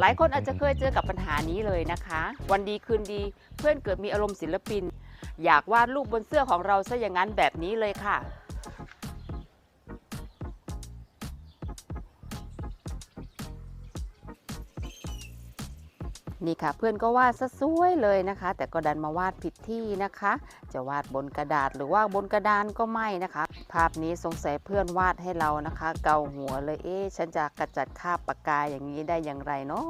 หลายคนอาจจะเคยเจอกับปัญหานี้เลยนะคะ วันดีคืนดีเพื่อนเกิดมีอารมณ์ศิลปิน อยากวาดรูปบนเสื้อของเราซะอย่างนั้นแบบนี้เลยค่ะ นี่ค่ะเพื่อนก็วาดซะสวยเลยนะคะ แต่ก็ดันมาวาดผิดที่นะคะ จะวาดบนกระดาษหรือว่าบนกระดานก็ไม่นะคะ ภาพนี้สงสัยเพื่อนวาดให้เรานะคะ เกาหัวเลยเอ๊ะฉันจะกระจัดคาบปากกาอย่างนี้ได้อย่างไรเนาะ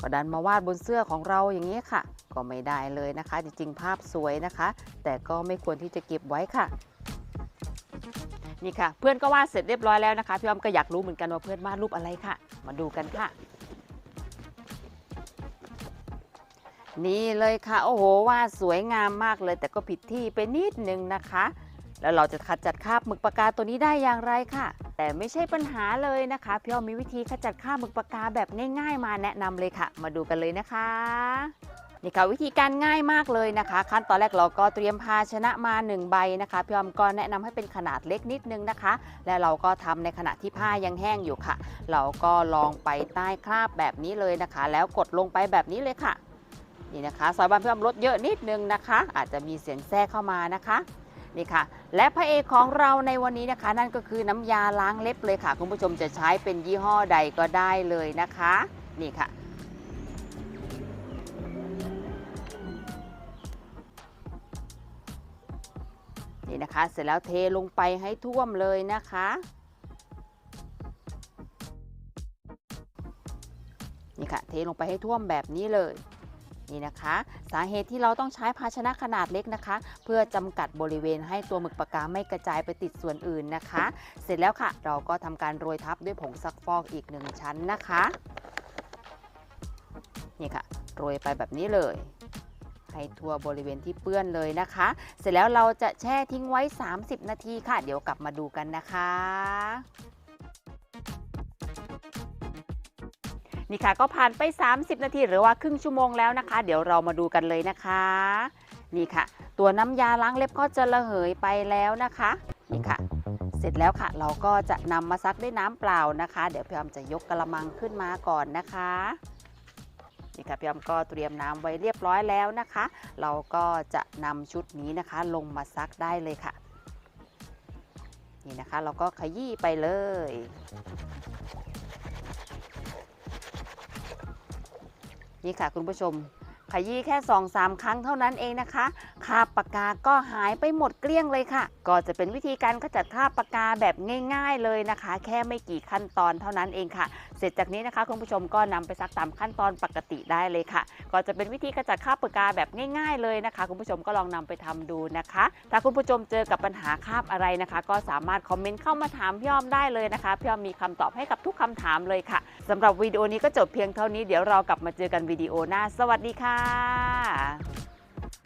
ก็ดันมาวาดบนเสื้อของเราอย่างนี้ค่ะ ก็ไม่ได้เลยนะคะ จริงๆ ภาพสวยนะคะ แต่ก็ไม่ควรที่จะเก็บไว้ค่ะนี่ค่ะ เพื่อนก็วาดเสร็จเรียบร้อยแล้วนะคะพี่อ้อมก็อยากรู้เหมือนกันว่าเพื่อนวาดรูปอะไรค่ะ มาดูกันค่ะ นี่เลยค่ะ โอ้โหว่าสวยงามมากเลยแต่ก็ผิดที่ไปนิดนึงนะคะ แล้วเราจะขจัดคราบหมึกปากกาตัวนี้ได้อย่างไรค่ะ แต่ไม่ใช่ปัญหาเลยนะคะพี่อ้อมมีวิธีขจัดคราบหมึกปากกาแบบง่าย ๆ มาแนะนำเลยค่ะ มาดูกันเลยนะคะนี่ค่ะวิธีการง่ายมากเลยนะคะ ขั้นตอนแรกเราก็เตรียมภาชนะมา 1 ใบนะคะพี่ออมก็แนะนำให้เป็นขนาดเล็กนิดนึงนะคะ และเราก็ทำในขณะที่ผ้ายังแห้งอยู่ค่ะ เราก็ลองไปใต้คราบแบบนี้เลยนะคะ แล้วกดลงไปแบบนี้เลยค่ะ นี่นะคะซอยบานพี่ออมลดเยอะนิดนึงนะคะ อาจจะมีเสียงแทรกเข้ามานะคะนี่ค่ะ และพระเอกของเราในวันนี้นะคะ นั่นก็คือน้ำยาล้างเล็บเลยค่ะ คุณผู้ชมจะใช้เป็นยี่ห้อใดก็ได้เลยนะคะ นี่ค่ะนี่นะคะ เสร็จแล้วเทลงไปให้ท่วมเลยนะคะ นี่ค่ะ เทลงไปให้ท่วมแบบนี้เลย นี่นะคะ สาเหตุที่เราต้องใช้ภาชนะขนาดเล็กนะคะ เพื่อจำกัดบริเวณให้ตัวหมึกปากกาไม่กระจายไปติดส่วนอื่นนะคะ เสร็จแล้วค่ะ เราก็ทำการโรยทับด้วยผงซักฟอกอีกหนึ่งชั้นนะคะนี่ค่ะโรยไปแบบนี้เลยให้ทั่วบริเวณที่เปื้อนเลยนะคะ เสร็จแล้วเราจะแช่ทิ้งไว้ 30 นาทีค่ะ เดี๋ยวกลับมาดูกันนะคะ นี่ค่ะก็ผ่านไป 30 นาทีหรือว่าครึ่งชั่วโมงแล้วนะคะ เดี๋ยวเรามาดูกันเลยนะคะ นี่ค่ะ ตัวน้ำยาล้างเล็บก็จะระเหยไปแล้วนะคะ นี่ค่ะ เสร็จแล้วค่ะ เราก็จะนำมาซักด้วยน้ำเปล่านะคะ เดี๋ยวพี่ออมจะยกกระมังขึ้นมาก่อนนะคะนี่ค่ะพี่ออมก็เตรียมน้ำไว้เรียบร้อยแล้วนะคะ เราก็จะนำชุดนี้นะคะ ลงมาซักได้เลยค่ะ นี่นะคะ เราก็ขยี้ไปเลย นี่ค่ะคุณผู้ชม ขยี้แค่ 2-3 ครั้งเท่านั้นเองนะคะคาบปากกาก็หายไปหมดเกลี้ยงเลยค่ะ ก็จะเป็นวิธีการขจัดคาบปากกาแบบง่าย ๆเลยนะคะ แค่ไม่กี่ขั้นตอนเท่านั้นเองค่ะ เสร็จจากนี้นะคะคุณผู้ชมก็นำไปซักตามขั้นตอนปกติได้เลยค่ะ ก็จะเป็นวิธีขจัดคาบปากกาแบบง่าย ๆ เลยนะคะ คุณผู้ชมก็ลองนำไปทำดูนะคะ ถ้าคุณผู้ชมเจอกับปัญหาคาบอะไรนะคะ ก็สามารถคอมเมนต์เข้ามาถามพี่อ้อมได้เลยนะคะพี่อ้อมมีคำตอบให้กับทุกคำถามเลยค่ะสำหรับวิดีโอนี้ก็จบเพียงเท่านี้เดี๋ยวเรากลับมาเจอกันวิดีโอหน้า สวัสดีค่ะค่ะ